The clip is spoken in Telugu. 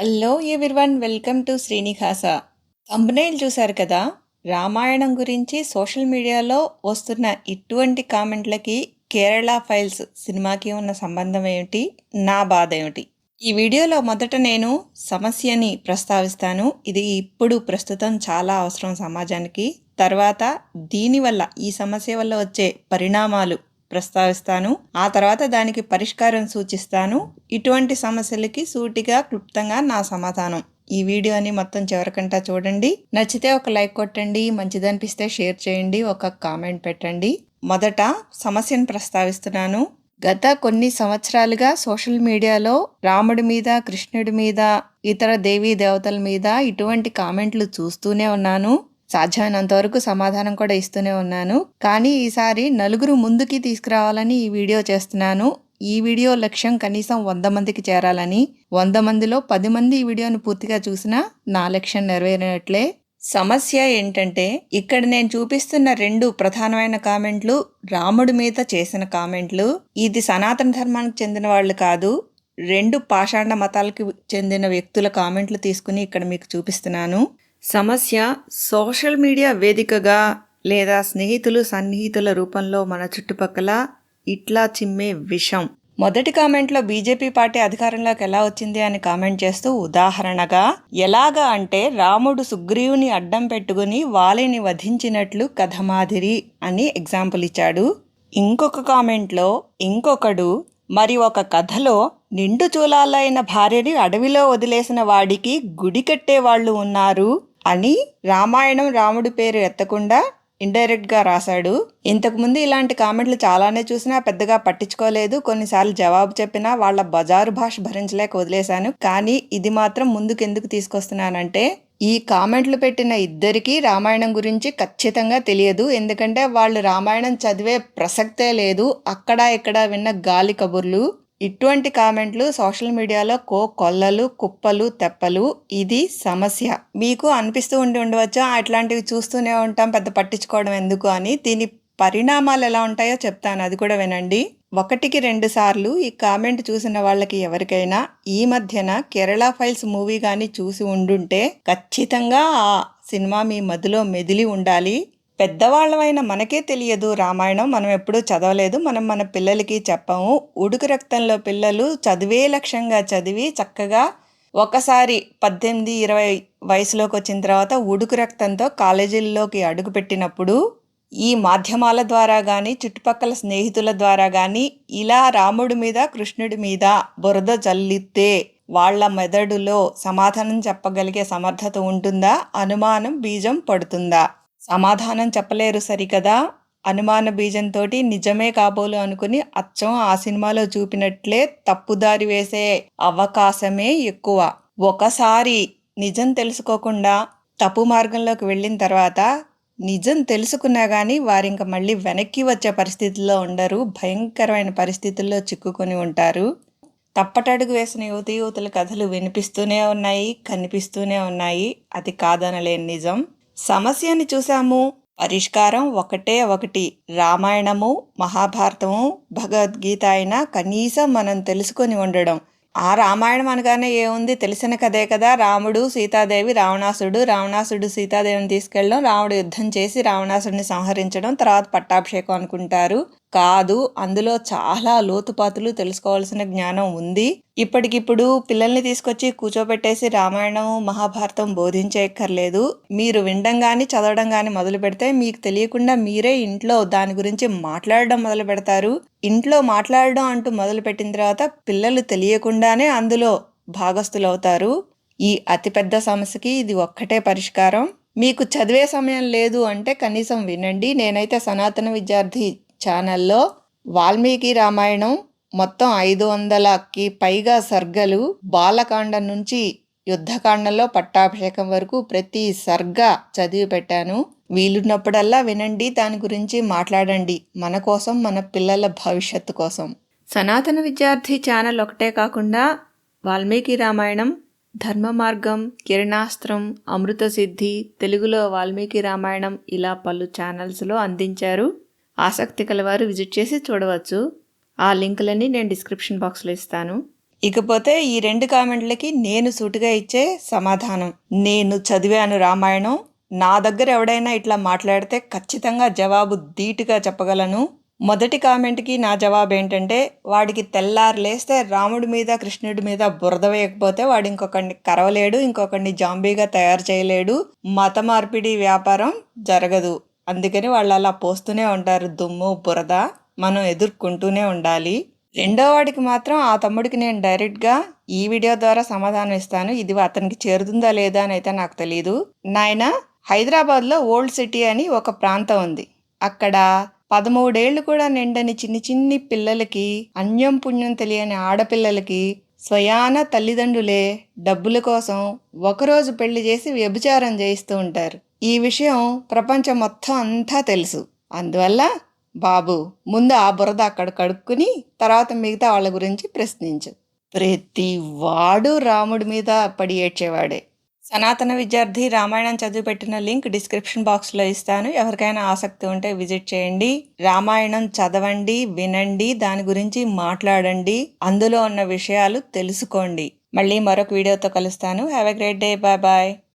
Hello everyone welcome to Srinivasa thumbnail చూశారు కదా? రామాయణం గురించి సోషల్ మీడియాలో వస్తున్న ఇటువంటి కామెంట్లకి కేరళ ఫైల్స్ సినిమాకి ఉన్న సంబంధం ఏమిటి? నా బాధ ఏమిటి? ఈ వీడియోలో మొదట నేను సమస్యని ప్రస్తావిస్తాను. ఇది ఇప్పుడు ప్రస్తుతం చాలా అవసరం సమాజానికి. తర్వాత దీనివల్ల ఈ సమస్య వల్ల వచ్చే పరిణామాలు ప్రస్తావిస్తాను. ఆ తర్వాత దానికి పరిష్కారం సూచిస్తాను. ఇటువంటి సమస్యలకి సూటిగా క్లుప్తంగా నా సమాధానం. ఈ వీడియోని మొత్తం చివరికంటా చూడండి. నచ్చితే ఒక లైక్ కొట్టండి. మంచిదనిపిస్తే షేర్ చేయండి. ఒక కామెంట్ పెట్టండి. మొదట సమస్యను ప్రస్తావిస్తున్నాను. గత కొన్ని సంవత్సరాలుగా సోషల్ మీడియాలో రాముడి మీద కృష్ణుడి మీద ఇతర దేవీ దేవతల మీద ఇటువంటి కామెంట్లు చూస్తూనే ఉన్నాను. సాధ్యమైనంత వరకు సమాధానం కూడా ఇస్తూనే ఉన్నాను. కానీ ఈసారి నలుగురు ముందుకి తీసుకురావాలని ఈ వీడియో చేస్తున్నాను. ఈ వీడియో లక్ష్యం కనీసం వంద మందికి చేరాలని. వంద మందిలో పది మంది ఈ వీడియోను పూర్తిగా చూసినా నా లక్ష్యం నెరవేరినట్లే. సమస్య ఏంటంటే ఇక్కడ నేను చూపిస్తున్న రెండు ప్రధానమైన కామెంట్లు రాముడి మీద చేసిన కామెంట్లు. ఇది సనాతన ధర్మానికి చెందిన వాళ్ళు కాదు రెండు పాషాండ మతాలకు చెందిన వ్యక్తుల కామెంట్లు తీసుకుని ఇక్కడ మీకు చూపిస్తున్నాను. సమస్య సోషల్ మీడియా వేదికగా లేదా స్నేహితులు సన్నిహితుల రూపంలో మన చుట్టుపక్కల ఇట్లా చిమ్మే విషం. మొదటి కామెంట్లో బీజేపీ పార్టీ అధికారంలోకి ఎలా వచ్చింది అని కామెంట్ చేస్తూ ఉదాహరణగా ఎలాగా అంటే రాముడు సుగ్రీవుని అడ్డం పెట్టుకుని వాలిని వధించినట్లు కథ మాదిరి అని ఎగ్జాంపుల్ ఇచ్చాడు. ఇంకొక కామెంట్లో ఇంకొకడు మరి ఒక కథలో నిండు చూలాలైన భార్యని అడవిలో వదిలేసిన వాడికి గుడి కట్టే వాళ్ళు ఉన్నారు. అని రామాయణం రాముడి పేరు ఎత్తకుండా ఇండైరెక్ట్గా రాశాడు. ఇంతకుముందు ఇలాంటి కామెంట్లు చాలానే చూసినా పెద్దగా పట్టించుకోలేదు. కొన్నిసార్లు జవాబు చెప్పినా వాళ్ళ బజారు భాష భరించలేక వదిలేశాను. కానీ ఇది మాత్రం ముందుకెందుకు తీసుకొస్తున్నానంటే ఈ కామెంట్లు పెట్టిన ఇద్దరికీ రామాయణం గురించి ఖచ్చితంగా తెలియదు. ఎందుకంటే వాళ్ళు రామాయణం చదివే ప్రసక్తే లేదు. అక్కడ ఇక్కడ విన్న గాలి కబుర్లు ఇటువంటి కామెంట్లు సోషల్ మీడియాలో కో కొల్లలు కుప్పలు తెప్పలు ఇది సమస్య. మీకు అనిపిస్తూ ఉండి ఉండవచ్చు? అట్లాంటివి చూస్తూనే ఉంటాం పెద్ద పట్టించుకోవడం ఎందుకు అని. దీని పరిణామాలు ఎలా ఉంటాయో చెప్తాను అది కూడా వినండి. ఒకటికి రెండు సార్లు ఈ కామెంట్ చూసిన వాళ్ళకి ఎవరికైనా ఈ మధ్యన కేరళ ఫైల్స్ మూవీ కానీ చూసి ఉండుంటే ఖచ్చితంగా ఆ సినిమా మీ మదిలో మెదిలి ఉండాలి. పెద్దవాళ్ళమైన మనకే తెలియదు. రామాయణం మనం ఎప్పుడూ చదవలేదు. మనం మన పిల్లలకి చెప్పాము. ఉడుకు రక్తంలో పిల్లలు చదివే లక్ష్యంగా చదివి చక్కగా ఒకసారి పద్దెనిమిది ఇరవై వయసులోకి వచ్చిన తర్వాత ఉడుకు రక్తంతో కాలేజీల్లోకి అడుగుపెట్టినప్పుడు ఈ మాధ్యమాల ద్వారా కానీ చుట్టుపక్కల స్నేహితుల ద్వారా కానీ ఇలా రాముడి మీద కృష్ణుడి మీద బురద జల్లితే వాళ్ళ మెదడులో సమాధానం చెప్పగలిగే సమర్థత ఉంటుందా? అనుమానం బీజం పడుతుందా? సమాధానం చెప్పలేరు సరికదా? అనుమాన బీజంతో నిజమే కాబోలు అనుకుని అచ్చం ఆ సినిమాలో చూపినట్లే తప్పుదారి వేసే అవకాశమే ఎక్కువ. ఒకసారి నిజం తెలుసుకోకుండా తప్పు మార్గంలోకి వెళ్ళిన తర్వాత నిజం తెలుసుకున్నా కానీ వారు ఇంకా మళ్ళీ వెనక్కి వచ్చే పరిస్థితుల్లో ఉండరు భయంకరమైన పరిస్థితుల్లో చిక్కుకొని ఉంటారు. తప్పటడుగు వేసిన యువతి యువతుల కథలు వినిపిస్తూనే ఉన్నాయి కనిపిస్తూనే ఉన్నాయి. అది కాదనలేని నిజం. సమస్యని చూసాము పరిష్కారం ఒకటే ఒకటి. రామాయణము మహాభారతము భగవద్గీత అయినా కనీసం మనం తెలుసుకొని ఉండడం. ఆ రామాయణం అనగానే ఏముంది? తెలిసిన కదే కదా. రాముడు సీతాదేవి రావణాసుడు రావణాసుడు సీతాదేవిని తీసుకెళ్ళడం రాముడు యుద్ధం చేసి రావణాసుడిని సంహరించడం తర్వాత పట్టాభిషేకం అనుకుంటారు. కాదు. అందులో చాలా లోతుపాతులు తెలుసుకోవాల్సిన జ్ఞానం ఉంది. ఇప్పటికిప్పుడు పిల్లల్ని తీసుకొచ్చి కూర్చోబెట్టేసి రామాయణం మహాభారతం బోధించేయక్కర్లేదు. మీరు వినడం కానీ చదవడం కానీ మొదలు పెడితే మీకు తెలియకుండా మీరే ఇంట్లో దాని గురించి మాట్లాడడం మొదలు పెడతారు. ఇంట్లో మాట్లాడడం అంటూ మొదలు పెట్టిన తర్వాత పిల్లలు తెలియకుండానే అందులో భాగస్థులవుతారు. ఈ అతిపెద్ద సమస్యకి ఇది ఒక్కటే పరిష్కారం. మీకు చదివే సమయం లేదు అంటే కనీసం వినండి. నేనైతే సనాతన విద్యార్థి ఛానల్లో వాల్మీకి రామాయణం మొత్తం ఐదు వందలకి పైగా సర్గలు బాలకాండ నుంచి యుద్ధకాండంలో పట్టాభిషేకం వరకు ప్రతి సర్గ చదివి పెట్టాను. వీలున్నప్పుడల్లా వినండి దాని గురించి మాట్లాడండి. మన కోసం మన పిల్లల భవిష్యత్తు కోసం. సనాతన విద్యార్థి ఛానల్ ఒకటే కాకుండా వాల్మీకి రామాయణం ధర్మ మార్గం కిరణాస్త్రం అమృత సిద్ధి తెలుగులో వాల్మీకి రామాయణం ఇలా పలు ఛానల్స్లో అందించారు. ఆసక్తి కలవారు విజిట్ చేసి చూడవచ్చు. ఆ లింకులన్నీ నేను డిస్క్రిప్షన్ బాక్స్లో ఇస్తాను. ఇకపోతే ఈ రెండు కామెంట్లకి నేను సూటిగా ఇచ్చే సమాధానం. నేను చదివాను రామాయణం. నా దగ్గర ఎవడైనా ఇట్లా మాట్లాడితే ఖచ్చితంగా జవాబు ధీటుగా చెప్పగలను. మొదటి కామెంట్కి నా జవాబు ఏంటంటే వాడికి తెల్లారు లేస్తే రాముడి మీద కృష్ణుడి మీద బురద వేయకపోతే వాడు ఇంకొకరిని కరవలేడు ఇంకొకరిని జాంబీగా తయారు చేయలేడు. మత మార్పిడి వ్యాపారం జరగదు. అందుకని వాళ్ళు అలా పోస్తూనే ఉంటారు. దుమ్ము బురద మనం ఎదుర్కొంటూనే ఉండాలి. రెండో వాడికి మాత్రం ఆ తమ్ముడికి నేను డైరెక్ట్గా ఈ వీడియో ద్వారా సమాధానం ఇస్తాను. ఇది అతనికి చేరుతుందా లేదా అని అయితే నాకు తెలియదు నాయన హైదరాబాద్లో ఓల్డ్ సిటీ అని ఒక ప్రాంతం ఉంది. అక్కడ పదమూడేళ్ళు కూడా నిండని చిన్ని చిన్ని పిల్లలకి అన్యం పుణ్యం తెలియని ఆడపిల్లలకి స్వయాన తల్లిదండ్రులే డబ్బుల కోసం ఒకరోజు పెళ్ళి చేసి వ్యభిచారం చేయిస్తూ ఉంటారు. ఈ విషయం ప్రపంచం మొత్తం అంతా తెలుసు. అందువల్ల బాబు ముందు ఆ బురద అక్కడ కడుక్కుని తర్వాత మిగతా వాళ్ళ గురించి ప్రశ్నించు. ప్రతి వాడు రాముడి మీద పడి ఏడ్చేవాడే. సనాతన విద్యార్థి రామాయణం చదివి పెట్టిన లింక్ డిస్క్రిప్షన్ బాక్స్లో ఇస్తాను. ఎవరికైనా ఆసక్తి ఉంటే విజిట్ చేయండి. రామాయణం చదవండి వినండి దాని గురించి మాట్లాడండి అందులో ఉన్న విషయాలు తెలుసుకోండి. మళ్ళీ మరొక వీడియోతో కలుస్తాను. Have a great day bye bye